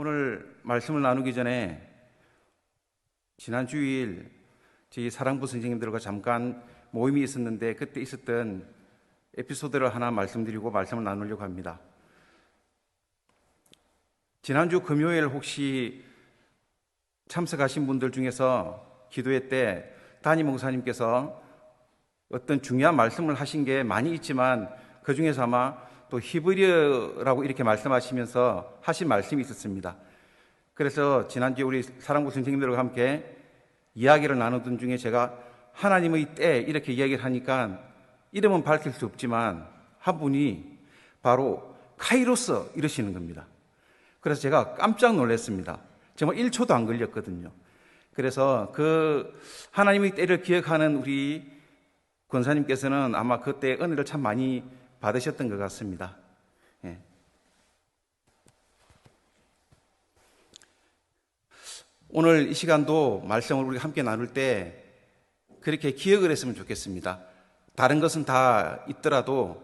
오늘 말씀을 나누기 전에 지난 주일 저희 사랑부 선생님들과 잠깐 모임이 있었는데 그때 있었던 에피소드를 하나 말씀드리고 말씀을 나누려고 합니다. 지난주 금요일 혹시 참석하신 분들 중에서 기도회 때 담임 목사님께서 어떤 중요한 말씀을 하신 게 많이 있지만 그 중에서 아마 또 히브리어라고 이렇게 말씀하시면서 하신 말씀이 있었습니다. 그래서 지난주에 우리 사랑부 선생님들과 함께 이야기를 나누던 중에 제가 하나님의 때 이렇게 이야기를 하니까 이름은 밝힐 수 없지만 한 분이 바로 카이로스 이러시는 겁니다. 그래서 제가 깜짝 놀랐습니다. 정말 1초도 안 걸렸거든요. 그래서 그 하나님의 때를 기억하는 우리 권사님께서는 아마 그때 은혜를 참 많이 받으셨던 것 같습니다. 예. 오늘 이 시간도 말씀을 우리 함께 나눌 때 그렇게 기억을 했으면 좋겠습니다. 다른 것은 다 있더라도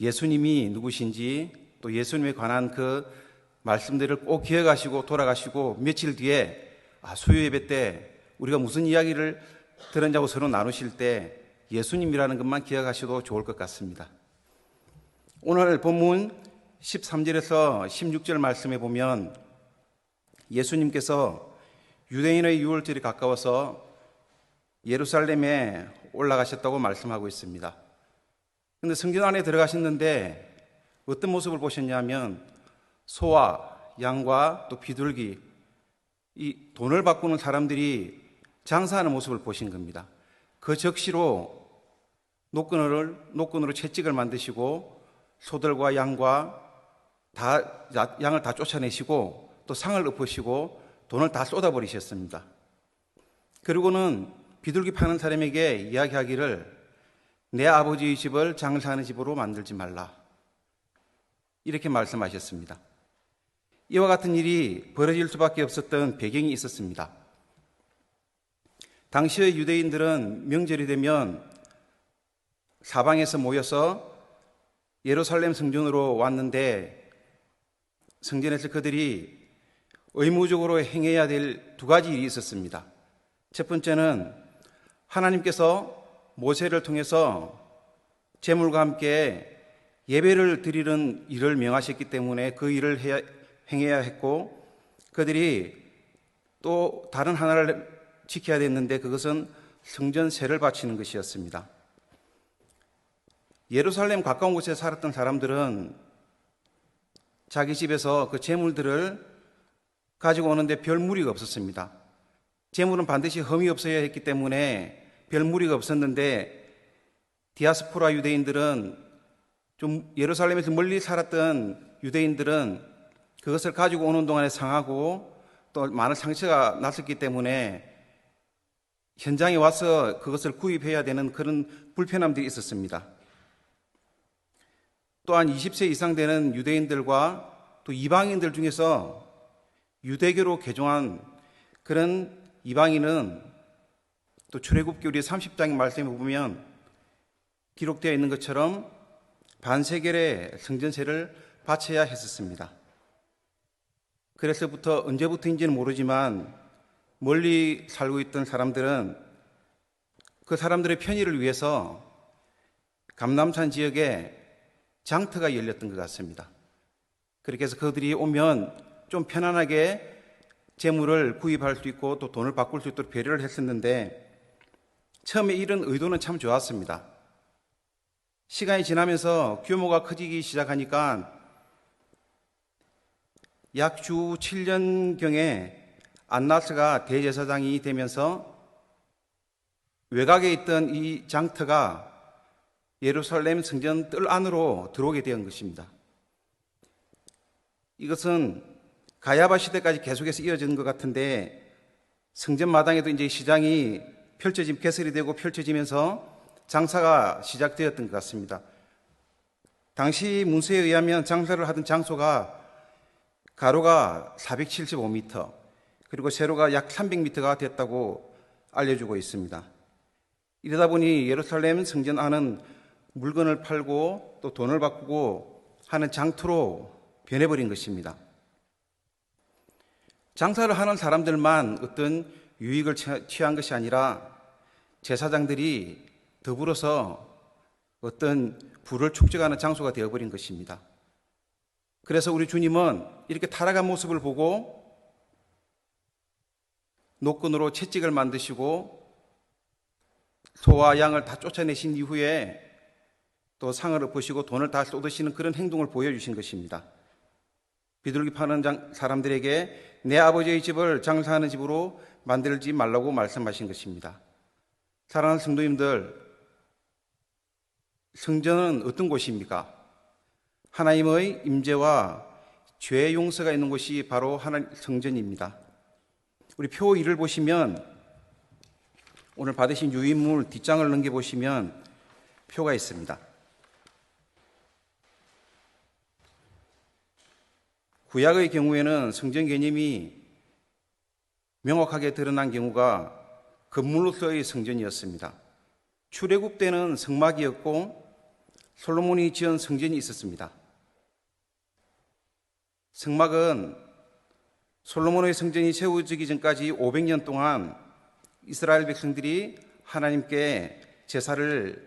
예수님이 누구신지 또 예수님에 관한 그 말씀들을 꼭 기억하시고 돌아가시고 며칠 뒤에 아, 수요 예배 때 우리가 무슨 이야기를 들었냐고 서로 나누실 때 예수님이라는 것만 기억하셔도 좋을 것 같습니다. 오늘 본문 13절에서 16절 말씀에 보면 예수님께서 유대인의 유월절이 가까워서 예루살렘에 올라가셨다고 말씀하고 있습니다. 근데 성전 안에 들어가셨는데 어떤 모습을 보셨냐면 소와 양과 또 비둘기 이 돈을 바꾸는 사람들이 장사하는 모습을 보신 겁니다. 그 적시로 노끈을 노끈으로 채찍을 만드시고 소들과 양과 다 양을 다 쫓아내시고 또 상을 엎으시고 돈을 다 쏟아버리셨습니다. 그리고는 비둘기 파는 사람에게 이야기하기를 내 아버지의 집을 장사하는 집으로 만들지 말라. 이렇게 말씀하셨습니다. 이와 같은 일이 벌어질 수밖에 없었던 배경이 있었습니다. 당시의 유대인들은 명절이 되면 사방에서 모여서 예루살렘 성전으로 왔는데 성전에서 그들이 의무적으로 행해야 될 두 가지 일이 있었습니다. 첫 번째는 하나님께서 모세를 통해서 제물과 함께 예배를 드리는 일을 명하셨기 때문에 그 일을 해야, 행해야 했고 그들이 또 다른 하나를 지켜야 됐는데 그것은 성전세를 바치는 것이었습니다. 예루살렘 가까운 곳에 살았던 사람들은 자기 집에서 그 재물들을 가지고 오는데 별 무리가 없었습니다. 재물은 반드시 흠이 없어야 했기 때문에 별 무리가 없었는데 디아스포라 유대인들은 좀 예루살렘에서 멀리 살았던 유대인들은 그것을 가지고 오는 동안에 상하고 또 많은 상처가 났었기 때문에 현장에 와서 그것을 구입해야 되는 그런 불편함들이 있었습니다. 또한 20세 이상 되는 유대인들과 또 이방인들 중에서 유대교로 개종한 그런 이방인은 또 출애굽기 우리 30장의 말씀에 보면 기록되어 있는 것처럼 반세겔의 성전세를 바쳐야 했었습니다. 그래서부터 언제부터인지는 모르지만 멀리 살고 있던 사람들은 그 사람들의 편의를 위해서 감남산 지역에 장터가 열렸던 것 같습니다. 그렇게 해서 그들이 오면 좀 편안하게 재물을 구입할 수 있고 또 돈을 바꿀 수 있도록 배려를 했었는데 처음에 이런 의도는 참 좋았습니다. 시간이 지나면서 규모가 커지기 시작하니까 약 주 7년경에 안나스가 대제사장이 되면서 외곽에 있던 이 장터가 예루살렘 성전 뜰 안으로 들어오게 된 것입니다. 이것은 가야바 시대까지 계속해서 이어지는 것 같은데 성전 마당에도 이제 시장이 펼쳐짐 개설이 되고 펼쳐지면서 장사가 시작되었던 것 같습니다. 당시 문서에 의하면 장사를 하던 장소가 가로가 475m, 그리고 세로가 약 300m가 됐다고 알려주고 있습니다. 이러다 보니 예루살렘 성전 안은 물건을 팔고 또 돈을 바꾸고 하는 장터로 변해버린 것입니다. 장사를 하는 사람들만 어떤 유익을 취- 취한 것이 아니라 제사장들이 더불어서 어떤 부를 축적하는 장소가 되어버린 것입니다. 그래서 우리 주님은 이렇게 타락한 모습을 보고 노끈으로 채찍을 만드시고 소와 양을 다 쫓아내신 이후에 또 상을 엎으시고 돈을 다 쏟으시는 그런 행동을 보여주신 것입니다. 비둘기 파는 장- 사람들에게 내 아버지의 집을 장사하는 집으로 만들지 말라고 말씀하신 것입니다. 사랑하는 성도님들, 성전은 어떤 곳입니까? 하나님의 임재와 죄 용서가 있는 곳이 바로 하나님 성전입니다. 우리 표 1을 보시면 오늘 받으신 유인물 뒷장을 넘겨 보시면 표가 있습니다. 구약의 경우에는 성전 개념이 명확하게 드러난 경우가 건물로서의 성전이었습니다. 출애굽 때는 성막이었고 솔로몬이 지은 성전이 있었습니다. 성막은 솔로몬의 성전이 세워지기 전까지 500년 동안 이스라엘 백성들이 하나님께 제사를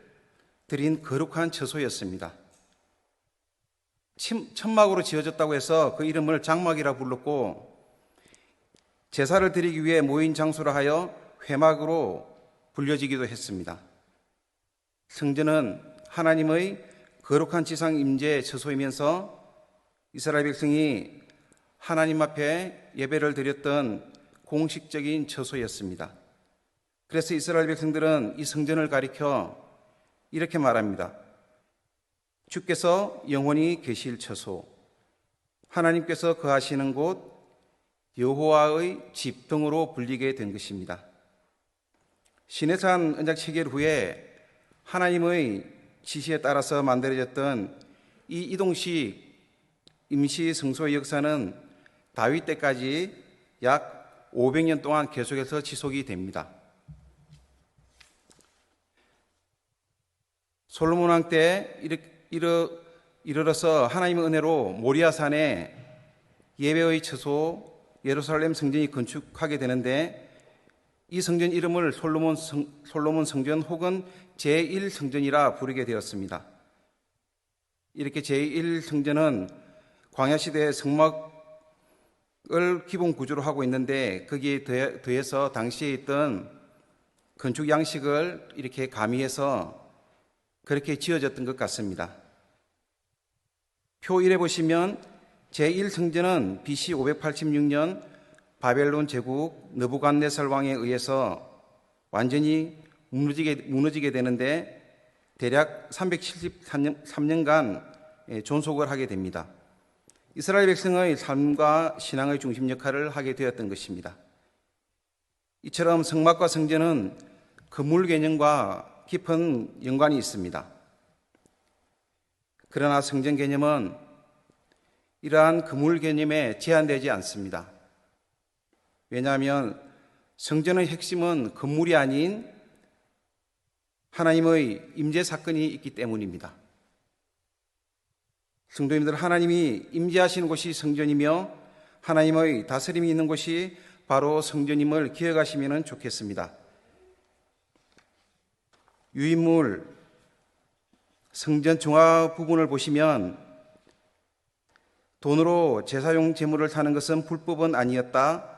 드린 거룩한 처소였습니다. 침- 천막으로 지어졌다고 해서 그 이름을 장막이라 불렀고 제사를 드리기 위해 모인 장소라 하여 회막으로 불려지기도 했습니다. 성전은 하나님의 거룩한 지상 임재 처소이면서 이스라엘 백성이 하나님 앞에 예배를 드렸던 공식적인 처소였습니다. 그래서 이스라엘 백성들은 이 성전을 가리켜 이렇게 말합니다. 주께서 영원히 계실 처소, 하나님께서 거하시는 곳, 여호와의 집 등으로 불리게 된 것입니다. 시내산 언약 체결 후에 하나님의 지시에 따라서 만들어졌던 이 이동식 임시 성소의 역사는 다윗 때까지 약 500년 동안 계속해서 지속이 됩니다. 솔로몬 왕 때 이 르, 이르러서 하나님의 은혜로 모리아산에 예배의 처소 예루살렘 성전이 건축하게 되는데 이 성전 이름을 솔로몬, 성, 솔로몬 성전 혹은 제1성전이라 부르게 되었습니다. 이렇게 제1성전은 광야시대의 성막을 기본 구조로 하고 있는데 거기에 더해- 더해서 당시에 있던 건축 양식을 이렇게 가미해서 그렇게 지어졌던 것 같습니다. 표 1에 보시면 제1성전은 BC 586년 바벨론 제국 느부갓네살 왕에 의해서 완전히 무너지게, 무너지게 되는데 대략 373년간 예, 존속을 하게 됩니다. 이스라엘 백성의 삶과 신앙의 중심 역할을 하게 되었던 것입니다. 이처럼 성막과 성전은 건물 개념과 깊은 연관이 있습니다. 그러나 성전 개념은 이러한 건물 개념에 제한되지 않습니다. 왜냐하면 성전의 핵심은 건물이 아닌 하나님의 임재 사건이 있기 때문입니다. 성도님들 하나님이 임재하시는 곳이 성전이며 하나님의 다스림이 있는 곳이 바로 성전임을 기억하시면 좋겠습니다. 유인물 성전 종합 부분을 보시면 돈으로 제사용 재물을 사는 것은 불법은 아니었다.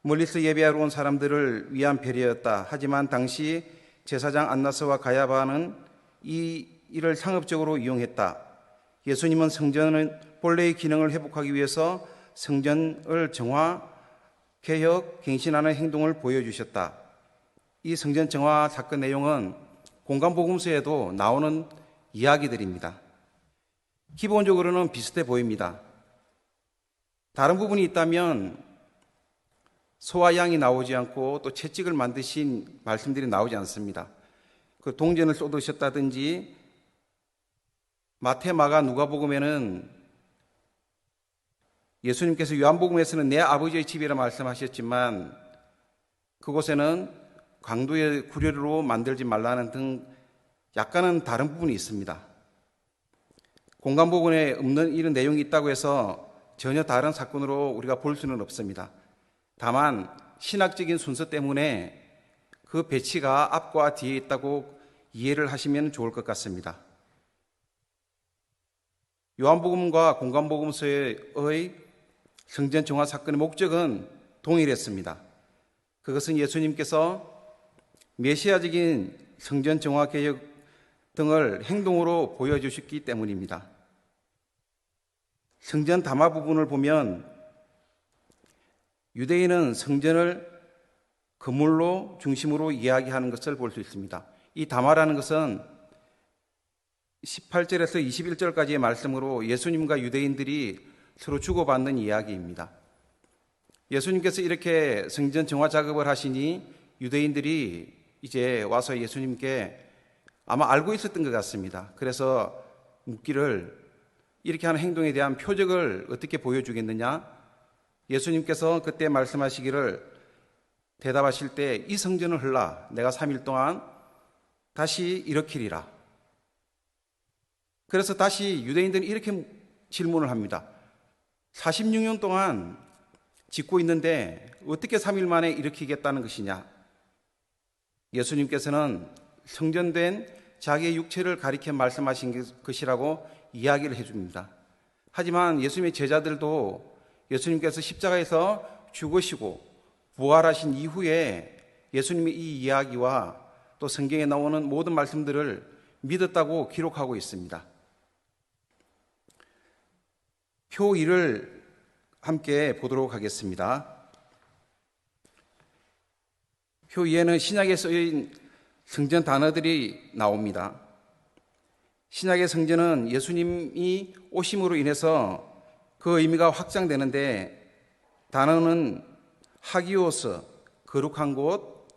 멀리서 예배하러 온 사람들을 위한 배려였다. 하지만 당시 제사장 안나스와 가야바는 이 일을 상업적으로 이용했다. 예수님은 성전은 본래의 기능을 회복하기 위해서 성전을 정화, 개혁, 갱신하는 행동을 보여주셨다. 이 성전 정화 사건 내용은 공간복음서에도 나오는 이야기들입니다. 기본적으로는 비슷해 보입니다. 다른 부분이 있다면 소와 양이 나오지 않고 또 채찍을 만드신 말씀들이 나오지 않습니다. 그 동전을 쏟으셨다든지 마테마가 누가복음에는 예수님께서 요한복음에서는 내 아버지의 집이라 말씀하셨지만 그곳에는 강도의 구례로 만들지 말라는 등 약간은 다른 부분이 있습니다. 공간복음에 없는 이런 내용이 있다고 해서 전혀 다른 사건으로 우리가 볼 수는 없습니다. 다만 신학적인 순서 때문에 그 배치가 앞과 뒤에 있다고 이해를 하시면 좋을 것 같습니다. 요한복음과 공간복음서의 성전 정화 사건의 목적은 동일했습니다. 그것은 예수님께서 메시아적인 성전 정화 개혁 등을 행동으로 보여주셨기 때문입니다. 성전 담화 부분을 보면 유대인은 성전을 건물로 중심으로 이야기하는 것을 볼 수 있습니다. 이 담화라는 것은 18절에서 21절까지의 말씀으로 예수님과 유대인들이 서로 주고받는 이야기입니다. 예수님께서 이렇게 성전 정화 작업을 하시니 유대인들이 이제 와서 예수님께 아마 알고 있었던 것 같습니다. 그래서 묻기를 이렇게 하는 행동에 대한 표적을 어떻게 보여주겠느냐? 예수님께서 그때 말씀하시기를 대답하실 때 이 성전을 흘라 내가 3일 동안 다시 일으키리라. 그래서 다시 유대인들은 이렇게 질문을 합니다. 46년 동안 짓고 있는데 어떻게 3일 만에 일으키겠다는 것이냐? 예수님께서는 성전된 자기의 육체를 가리켜 말씀하신 것이라고 이야기를 해줍니다. 하지만 예수님의 제자들도 예수님께서 십자가에서 죽으시고 부활하신 이후에 예수님의 이 이야기와 또 성경에 나오는 모든 말씀들을 믿었다고 기록하고 있습니다. 표 1을 함께 보도록 하겠습니다. 표 2에는 신약에 쓰인 성전 단어들이 나옵니다. 신약의 성전은 예수님이 오심으로 인해서 그 의미가 확장되는데 단어는 하기오스, 거룩한 곳,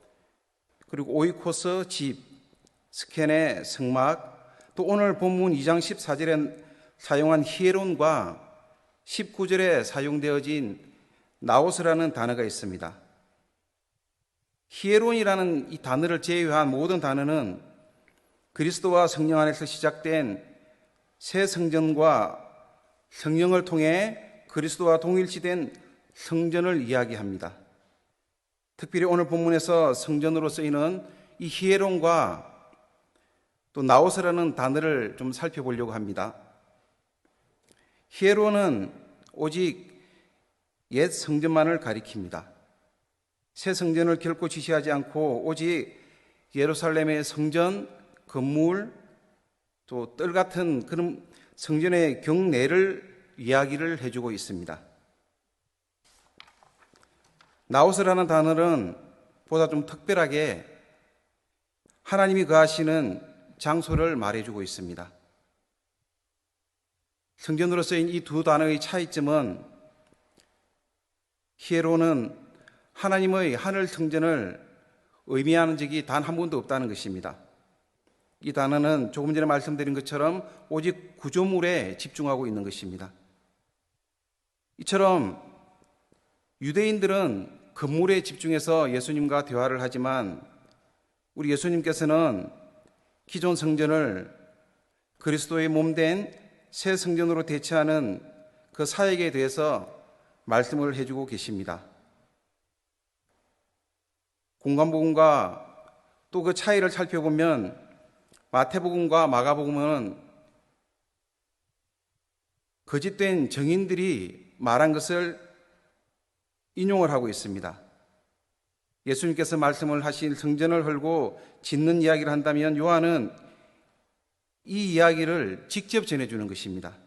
그리고 오이코스, 집, 스캔의 성막, 또 오늘 본문 2장 14절에 사용한 히에론과 19절에 사용되어진 나오스라는 단어가 있습니다. 히에론이라는 이 단어를 제외한 모든 단어는 그리스도와 성령 안에서 시작된 새 성전과 성령을 통해 그리스도와 동일시된 성전을 이야기합니다. 특별히 오늘 본문에서 성전으로 쓰이는 이 히에론과 또 나오스라는 단어를 좀 살펴보려고 합니다. 히에로는 오직 옛 성전만을 가리킵니다. 새 성전을 결코 지시하지 않고 오직 예루살렘의 성전, 건물, 또 뜰 같은 그런 성전의 경내를 이야기를 해주고 있습니다. 나우스라는 단어는 보다 좀 특별하게 하나님이 거하시는 장소를 말해주고 있습니다. 성전으로 쓰인 이 두 단어의 차이점은 히에로는 하나님의 하늘 성전을 의미하는 적이 단 한 번도 없다는 것입니다. 이 단어는 조금 전에 말씀드린 것처럼 오직 구조물에 집중하고 있는 것입니다. 이처럼 유대인들은 건물에 집중해서 예수님과 대화를 하지만 우리 예수님께서는 기존 성전을 그리스도의 몸된 새 성전으로 대체하는 그 사역에 대해서 말씀을 해주고 계십니다. 공간복음과 또 그 차이를 살펴보면 마태복음과 마가복음은 거짓된 정인들이 말한 것을 인용을 하고 있습니다. 예수님께서 말씀을 하신 성전을 헐고 짓는 이야기를 한다면 요한은 이 이야기를 직접 전해주는 것입니다.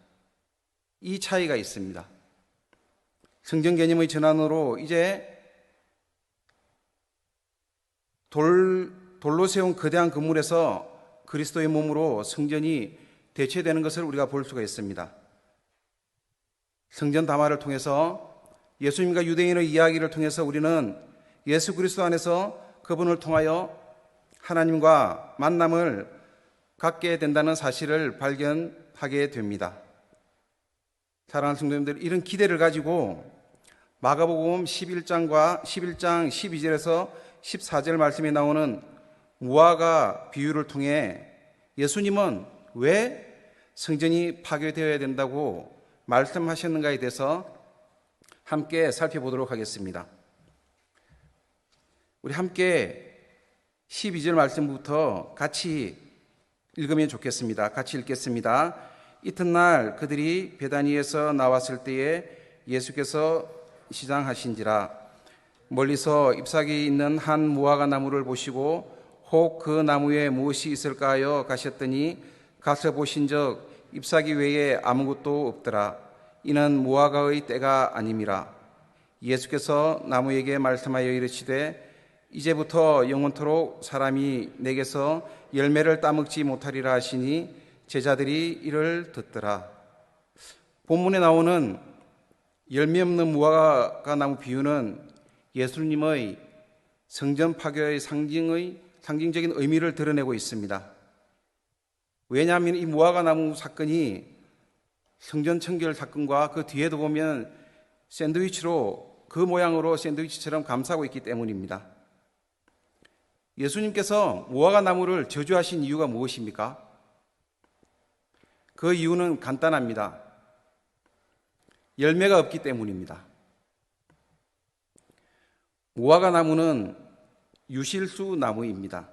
이 차이가 있습니다. 성경 개념의 전환으로 이제 돌, 돌로 세운 거대한 건물에서 그리스도의 몸으로 성전이 대체되는 것을 우리가 볼 수가 있습니다. 성전 담화를 통해서 예수님과 유대인의 이야기를 통해서 우리는 예수 그리스도 안에서 그분을 통하여 하나님과 만남을 갖게 된다는 사실을 발견하게 됩니다. 사랑하는 성도님들, 이런 기대를 가지고 마가복음 11장과 11장 12절에서 14절 말씀에 나오는 무화과 비유를 통해 예수님은 왜 성전이 파괴되어야 된다고 말씀하셨는가에 대해서 함께 살펴보도록 하겠습니다. 우리 함께 12절 말씀부터 같이 읽으면 좋겠습니다. 같이 읽겠습니다. 이튿날 그들이 베다니에서 나왔을 때에 예수께서 시장하신지라 멀리서 잎사귀 있는 한 무화과 나무를 보시고 혹 그 나무에 무엇이 있을까요? 가셨더니 가서 보신적 잎사귀 외에 아무것도 없더라. 이는 무화과의 때가 아님이라. 예수께서 나무에게 말씀하여 이르시되 이제부터 영원토록 사람이 내게서 열매를 따먹지 못하리라 하시니 제자들이 이를 듣더라. 본문에 나오는 열매 없는 무화과 나무 비유는 예수님의 성전 파괴의 상징의 상징적인 의미를 드러내고 있습니다. 왜냐하면 이 무화과 나무 사건이 성전 청결 사건과 그 뒤에도 보면 샌드위치로 그 모양으로 샌드위치처럼 감싸고 있기 때문입니다. 예수님께서 무화과 나무를 저주하신 이유가 무엇입니까? 그 이유는 간단합니다. 열매가 없기 때문입니다. 무화과 나무는 유실수 나무입니다.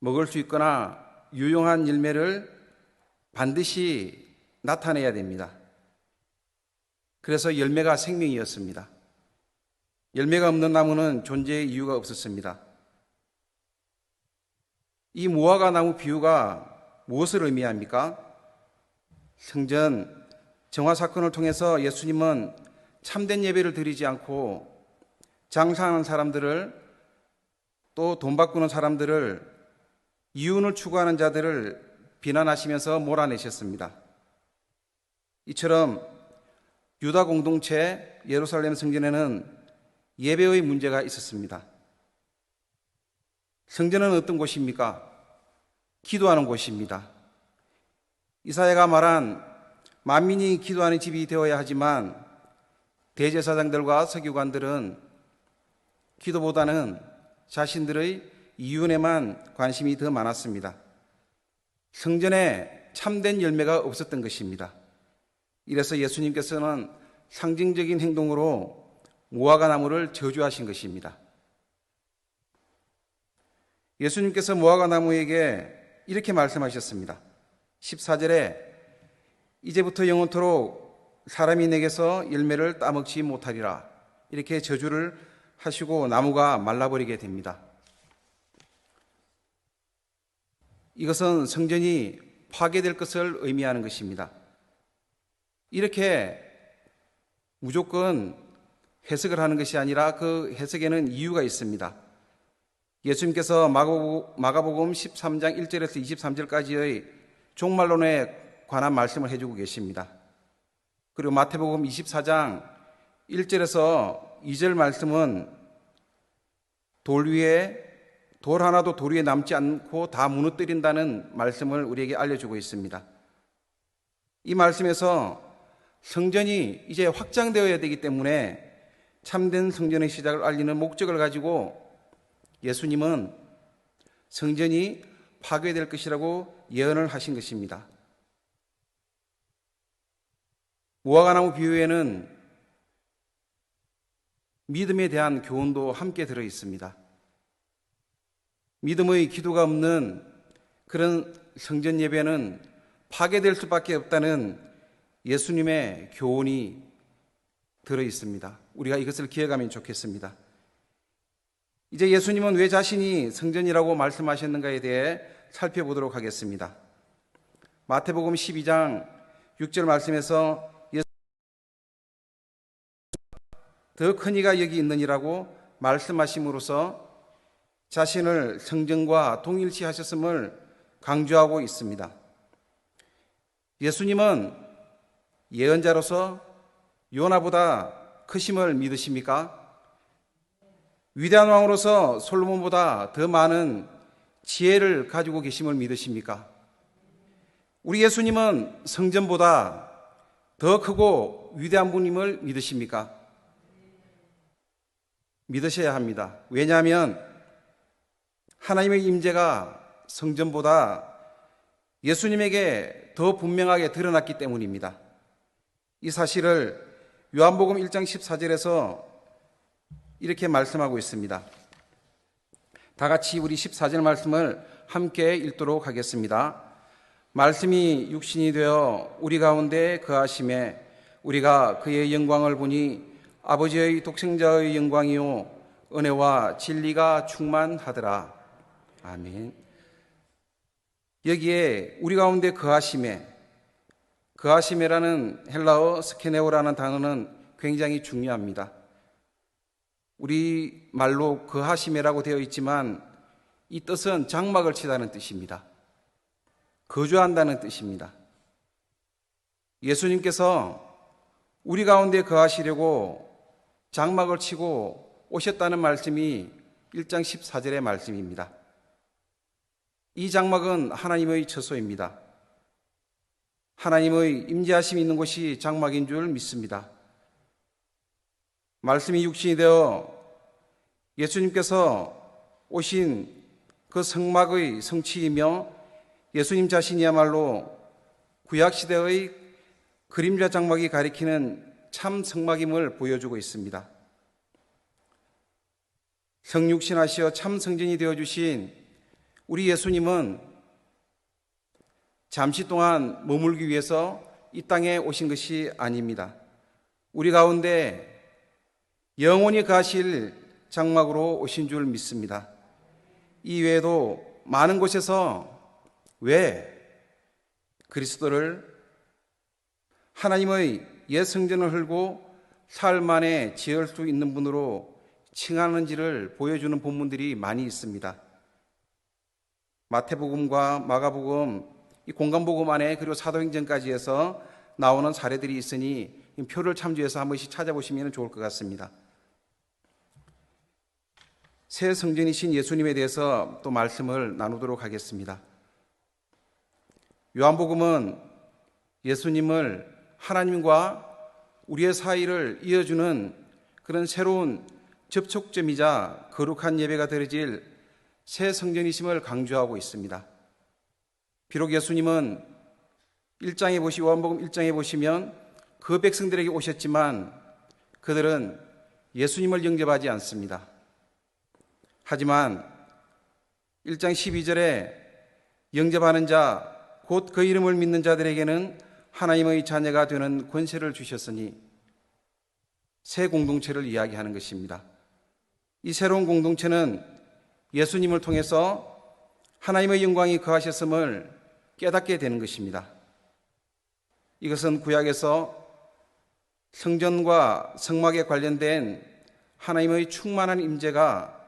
먹을 수 있거나 유용한 열매를 반드시 나타내야 됩니다. 그래서 열매가 생명이었습니다. 열매가 없는 나무는 존재의 이유가 없었습니다. 이 무화과 나무 비유가 무엇을 의미합니까? 성전 정화 사건을 통해서 예수님은 참된 예배를 드리지 않고 장사하는 사람들을 또 돈 바꾸는 사람들을 이윤을 추구하는 자들을 비난하시면서 몰아내셨습니다. 이처럼 유다 공동체 예루살렘 성전에는 예배의 문제가 있었습니다. 성전은 어떤 곳입니까? 기도하는 곳입니다. 이사야가 말한 만민이 기도하는 집이 되어야 하지만 대제사장들과 서기관들은 기도보다는 자신들의 이윤에만 관심이 더 많았습니다. 성전에 참된 열매가 없었던 것입니다. 이래서 예수님께서는 상징적인 행동으로 무화과 나무를 저주하신 것입니다. 예수님께서 무화과 나무에게 이렇게 말씀하셨습니다. 14절에 이제부터 영원토록 사람이 내게서 열매를 따먹지 못하리라. 이렇게 저주를 하시고 나무가 말라버리게 됩니다. 이것은 성전이 파괴될 것을 의미하는 것입니다. 이렇게 무조건 해석을 하는 것이 아니라 그 해석에는 이유가 있습니다. 예수님께서 마가복음 13장 1절에서 23절까지의 종말론에 관한 말씀을 해주고 계십니다. 그리고 마태복음 24장 1절에서 2절 말씀은 돌 위에 돌 하나도 돌 위에 남지 않고 다 무너뜨린다는 말씀을 우리에게 알려주고 있습니다. 이 말씀에서 성전이 이제 확장되어야 되기 때문에 참된 성전의 시작을 알리는 목적을 가지고 예수님은 성전이 파괴될 것이라고 예언을 하신 것입니다. 무화과나무 비유에는 믿음에 대한 교훈도 함께 들어 있습니다. 믿음의 기도가 없는 그런 성전 예배는 파괴될 수밖에 없다는 예수님의 교훈이 들어 있습니다. 우리가 이것을 기억하면 좋겠습니다. 이제 예수님은 왜 자신이 성전이라고 말씀하셨는가에 대해 살펴보도록 하겠습니다. 마태복음 12장 6절 말씀에서 더 큰 이가 여기 있느니라고 말씀하심으로써 자신을 성전과 동일시 하셨음을 강조하고 있습니다. 예수님은 예언자로서 요나보다 크심을 믿으십니까? 위대한 왕으로서 솔로몬보다 더 많은 지혜를 가지고 계심을 믿으십니까? 우리 예수님은 성전보다 더 크고 위대한 분임을 믿으십니까? 믿으셔야 합니다. 왜냐하면 하나님의 임재가 성전보다 예수님에게 더 분명하게 드러났기 때문입니다. 이 사실을 요한복음 1장 14절에서 이렇게 말씀하고 있습니다. 다 같이 우리 14절 말씀을 함께 읽도록 하겠습니다. 말씀이 육신이 되어 우리 가운데 거하심에 우리가 그의 영광을 보니 아버지의 독생자의 영광이요 은혜와 진리가 충만하더라. 아멘. 여기에 우리 가운데 거하심에 거하심이라는 헬라어 스케네오라는 단어는 굉장히 중요합니다. 우리 말로 거하심이라고 되어 있지만 이 뜻은 장막을 치다는 뜻입니다. 거주한다는 뜻입니다. 예수님께서 우리 가운데 거하시려고 장막을 치고 오셨다는 말씀이 1장 14절의 말씀입니다. 이 장막은 하나님의 처소입니다. 하나님의 임재하심이 있는 곳이 장막인 줄 믿습니다. 말씀이 육신이 되어 예수님께서 오신 그 성막의 성취이며 예수님 자신이야말로 구약시대의 그림자 장막이 가리키는 참 성막임을 보여주고 있습니다. 성육신하시어 참 성전이 되어 주신 우리 예수님은 잠시 동안 머물기 위해서 이 땅에 오신 것이 아닙니다. 우리 가운데 영원히 가실 장막으로 오신 줄 믿습니다. 이 외에도 많은 곳에서 왜 그리스도를 하나님의 옛 성전을 흘고 삶 안에 지을 수 있는 분으로 칭하는지를 보여주는 본문들이 많이 있습니다. 마태복음과 마가복음, 이 공간복음 안에 그리고 사도행전까지 해서 나오는 사례들이 있으니 표를 참조해서 한 번씩 찾아보시면 좋을 것 같습니다. 새 성전이신 예수님에 대해서 또 말씀을 나누도록 하겠습니다. 요한복음은 예수님을 하나님과 우리의 사이를 이어주는 그런 새로운 접촉점이자 거룩한 예배가 드려질 새 성전이심을 강조하고 있습니다. 비록 예수님은 1장에 보시 요한복음 1장에 보시면 그 백성들에게 오셨지만 그들은 예수님을 영접하지 않습니다. 하지만 1장 12절에 영접하는 자, 곧 그 이름을 믿는 자들에게는 하나님의 자녀가 되는 권세를 주셨으니 새 공동체를 이야기하는 것입니다. 이 새로운 공동체는 예수님을 통해서 하나님의 영광이 거하셨음을 깨닫게 되는 것입니다. 이것은 구약에서 성전과 성막에 관련된 하나님의 충만한 임재가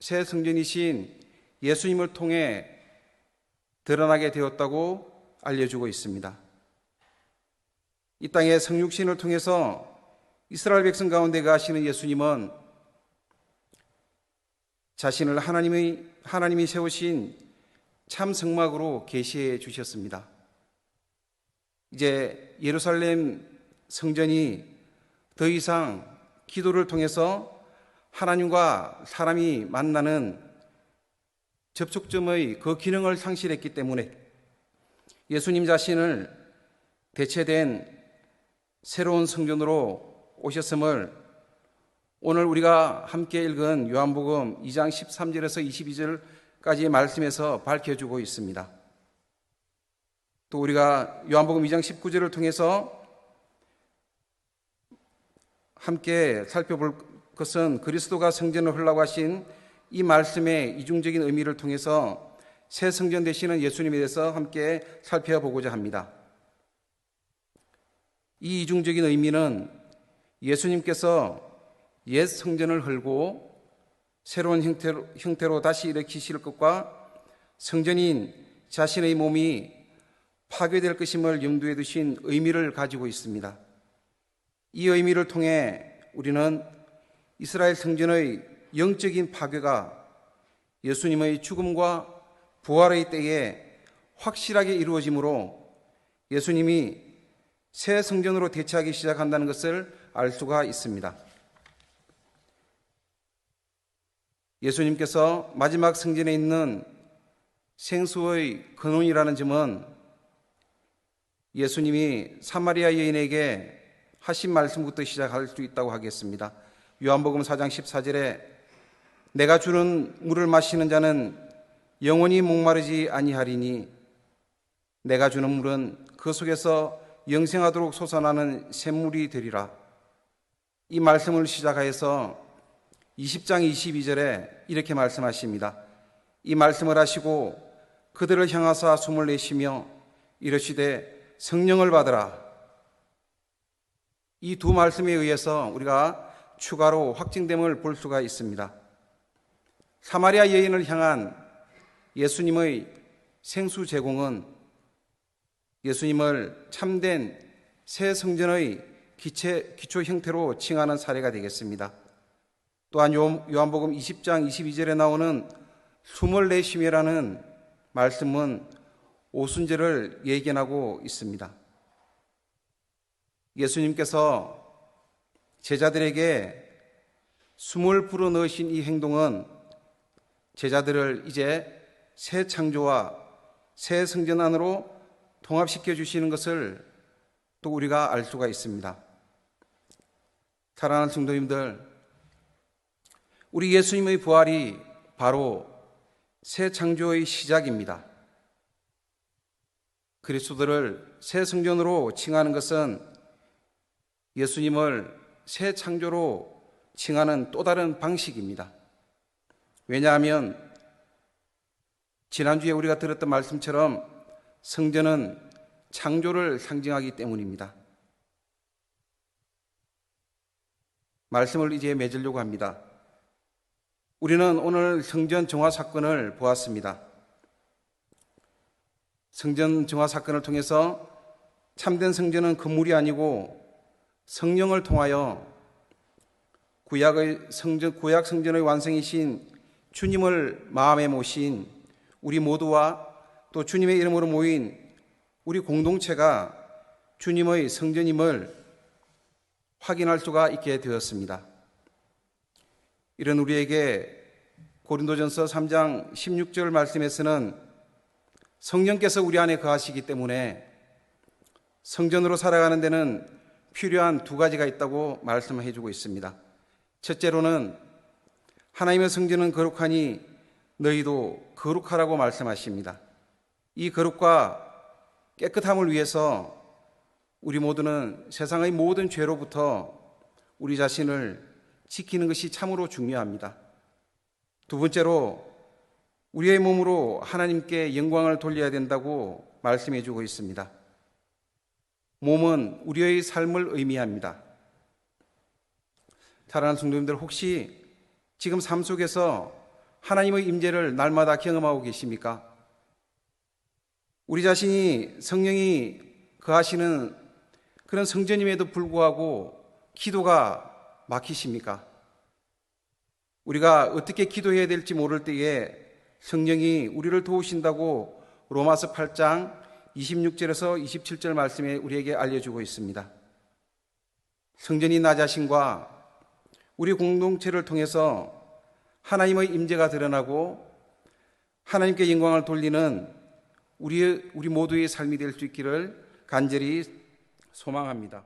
새 성전이신 예수님을 통해 드러나게 되었다고 알려주고 있습니다. 이 땅의 성육신을 통해서 이스라엘 백성 가운데 가시는 예수님은 자신을 하나님의 하나님이 세우신 참 성막으로 계시해 주셨습니다. 이제 예루살렘 성전이 더 이상 기도를 통해서 하나님과 사람이 만나는 접촉점의 그 기능을 상실했기 때문에 예수님 자신을 대체된 새로운 성전으로 오셨음을 오늘 우리가 함께 읽은 요한복음 2장 13절에서 22절까지의 말씀에서 밝혀주고 있습니다. 또 우리가 요한복음 2장 19절을 통해서 함께 살펴볼 것은 그리스도가 성전을 흘라고 하신 이 말씀의 이중적인 의미를 통해서 새 성전 되시는 예수님에 대해서 함께 살펴보고자 합니다. 이 이중적인 의미는 예수님께서 옛 성전을 헐고 새로운 형태로, 형태로 다시 일으키실 것과 성전인 자신의 몸이 파괴될 것임을 염두에 두신 의미를 가지고 있습니다. 이 의미를 통해 우리는 이스라엘 성전의 영적인 파괴가 예수님의 죽음과 부활의 때에 확실하게 이루어지므로 예수님이 새 성전으로 대체하기 시작한다는 것을 알 수가 있습니다. 예수님께서 마지막 성전에 있는 생수의 근원이라는 점은 예수님이 사마리아 여인에게 하신 말씀부터 시작할 수 있다고 하겠습니다. 요한복음 4장 14절에 내가 주는 물을 마시는 자는 영원히 목마르지 아니하리니 내가 주는 물은 그 속에서 영생하도록 솟아나는 샘물이 되리라. 이 말씀을 시작하여서 20장 22절에 이렇게 말씀하십니다. 이 말씀을 하시고 그들을 향하사 숨을 내쉬며 이르시되 성령을 받으라. 이 두 말씀에 의해서 우리가 추가로 확증됨을 볼 수가 있습니다. 사마리아 여인을 향한 예수님의 생수 제공은 예수님을 참된 새 성전의 기체, 기초 형태로 칭하는 사례가 되겠습니다. 또한 요- 요한복음 20장 22절에 나오는 숨을 내쉬며라는 말씀은 오순절을 예견하고 있습니다. 예수님께서 제자들에게 숨을 불어 넣으신 이 행동은 제자들을 이제 새 창조와 새 성전 안으로 통합시켜 주시는 것을 또 우리가 알 수가 있습니다. 사랑하는 성도님들, 우리 예수님의 부활이 바로 새 창조의 시작입니다. 그리스도를 새 성전으로 칭하는 것은 예수님을 새 창조로 칭하는 또 다른 방식입니다. 왜냐하면 지난주에 우리가 들었던 말씀처럼 성전은 창조를 상징하기 때문입니다. 말씀을 이제 맺으려고 합니다. 우리는 오늘 성전 정화 사건을 보았습니다. 성전 정화 사건을 통해서 참된 성전은 건물이 아니고 성령을 통하여 구약의 성전, 구약 성전의 완성이신 주님을 마음에 모신 우리 모두와 또 주님의 이름으로 모인 우리 공동체가 주님의 성전임을 확인할 수가 있게 되었습니다. 이런 우리에게 고린도전서 3장 16절 말씀에서는 성령께서 우리 안에 거하시기 때문에 성전으로 살아가는 데는 필요한 두 가지가 있다고 말씀해 주고 있습니다. 첫째로는 하나님의 성전은 거룩하니 너희도 거룩하라고 말씀하십니다. 이 거룩과 깨끗함을 위해서 우리 모두는 세상의 모든 죄로부터 우리 자신을 지키는 것이 참으로 중요합니다. 두 번째로 우리의 몸으로 하나님께 영광을 돌려야 된다고 말씀해 주고 있습니다. 몸은 우리의 삶을 의미합니다. 사랑하는 성도님들 혹시 지금 삶 속에서 하나님의 임재를 날마다 경험하고 계십니까? 우리 자신이 성령이 거하시는 그런 성전임에도 불구하고 기도가 막히십니까? 우리가 어떻게 기도해야 될지 모를 때에 성령이 우리를 도우신다고 로마서 8장 26절에서 27절 말씀에 우리에게 알려주고 있습니다. 성전이 나 자신과 우리 공동체를 통해서 하나님의 임재가 드러나고 하나님께 영광을 돌리는 우리 우리 모두의 삶이 될 수 있기를 간절히 소망합니다.